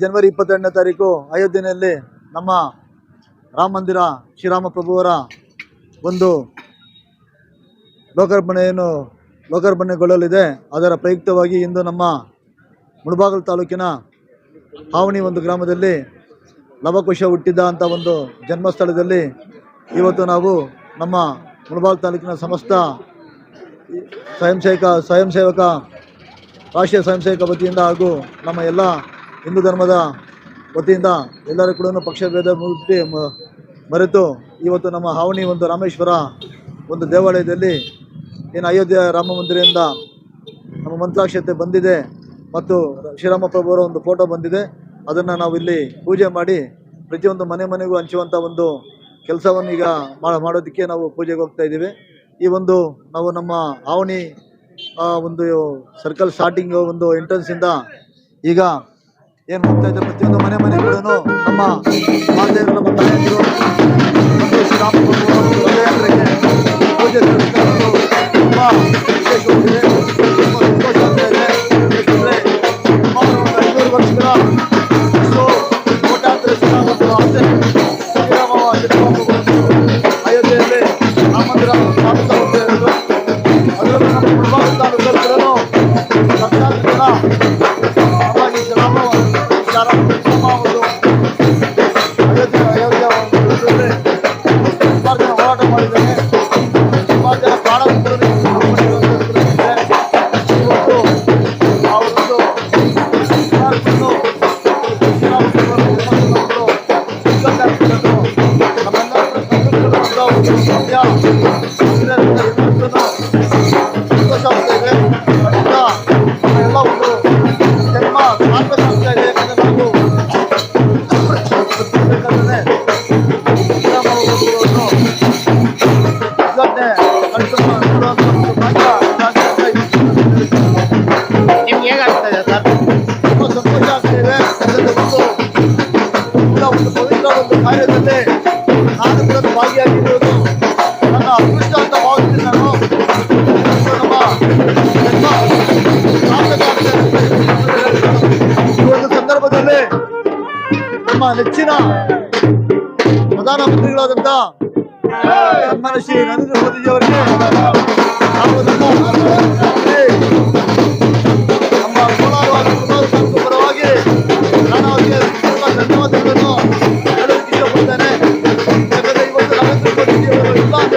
ಜನವರಿ ಇಪ್ಪತ್ತೆರಡನೇ ತಾರೀಕು ಅಯೋಧ್ಯೆಯಲ್ಲಿ ನಮ್ಮ ರಾಮ ಮಂದಿರ ಶ್ರೀರಾಮ ಪ್ರಭುವರ ಒಂದು ಲೋಕಾರ್ಪಣೆಯನ್ನು ಲೋಕಾರ್ಪಣೆಗೊಳ್ಳಲಿದೆ. ಅದರ ಪ್ರಯುಕ್ತವಾಗಿ ಇಂದು ನಮ್ಮ ಮುಳಬಾಗಲು ತಾಲೂಕಿನ ಹಾವಣಿ ಒಂದು ಗ್ರಾಮದಲ್ಲಿ ಲವಕುಶ ಹುಟ್ಟಿದ ಅಂತ ಒಂದು ಜನ್ಮಸ್ಥಳದಲ್ಲಿ ಇವತ್ತು ನಾವು ನಮ್ಮ ಮುಳಬಾಗಲು ತಾಲೂಕಿನ ಸಮಸ್ತ ಸ್ವಯಂ ಸೇವಕ ಸ್ವಯಂ ಸೇವಕ ರಾಷ್ಟ್ರೀಯ ಸ್ವಯಂ ಸೇವಕ ವತಿಯಿಂದ ಹಾಗೂ ನಮ್ಮ ಎಲ್ಲ ಹಿಂದೂ ಧರ್ಮದ ವತಿಯಿಂದ ಎಲ್ಲರೂ ಕೂಡ ಪಕ್ಷ ಭೇದ ಮುಟ್ಟಿ ಮ- ಮರೆತು ಇವತ್ತು ನಮ್ಮ ಹಾವಣಿ ಒಂದು ರಾಮೇಶ್ವರ ಒಂದು ದೇವಾಲಯದಲ್ಲಿ ಏನು ಅಯೋಧ್ಯೆ ರಾಮ ಮಂದಿರದಿಂದ ನಮ್ಮ ಮಂತ್ರಾಕ್ಷತೆ ಬಂದಿದೆ ಮತ್ತು ಶ್ರೀರಾಮ ಪ್ರಭುವರ ಒಂದು ಫೋಟೋ ಬಂದಿದೆ. ಅದನ್ನು ನಾವು ಇಲ್ಲಿ ಪೂಜೆ ಮಾಡಿ ಪ್ರತಿಯೊಂದು ಮನೆ ಮನೆಗೂ ಹಂಚುವಂಥ ಒಂದು ಕೆಲಸವನ್ನು ಈಗ ಮಾಡೋದಕ್ಕೆ ನಾವು ಪೂಜೆಗೆ ಹೋಗ್ತಾ ಇದ್ದೀವಿ. ಈ ಒಂದು ನಾವು ನಮ್ಮ ಆವಣಿ ಒಂದು ಸರ್ಕಲ್ ಸ್ಟಾರ್ಟಿಂಗ್ ಒಂದು ಎಂಟ್ರೆನ್ಸಿಂದ ಈಗ ಏನು ಹೋಗ್ತಾ ಇದೆ ಪ್ರತಿಯೊಂದು ಮನೆ ಮನೆಗಳನ್ನು ನಮ್ಮ ಮಾತೆಯರು ನಮ್ಮ ರಥಯಾತ್ರೆಗೆ ಪೂಜೆ ತುಂಬ Música ಒಂದು ಪವಿತ್ರ ಒಂದು ಕಾರ್ಯದಲ್ಲಿ ನಾನು ಕೂಡ ಭಾಗಿಯಾಗಿರುವುದು ನನ್ನ ಅದೃಷ್ಟ ಅಂತ ಭಾವಿಸ್ತೀನಿ ನಾನು ಒಂದು ಸಂದರ್ಭದಲ್ಲಿ ನಮ್ಮ ನೆಚ್ಚಿನ ಪ್ರಧಾನಮಂತ್ರಿಗಳಾದಂಥ ಶ್ರೀ ನರೇಂದ್ರ ಮೋದಿಜಿಯವರಿಗೆ ನಾವು ನಮ್ಮ Bye.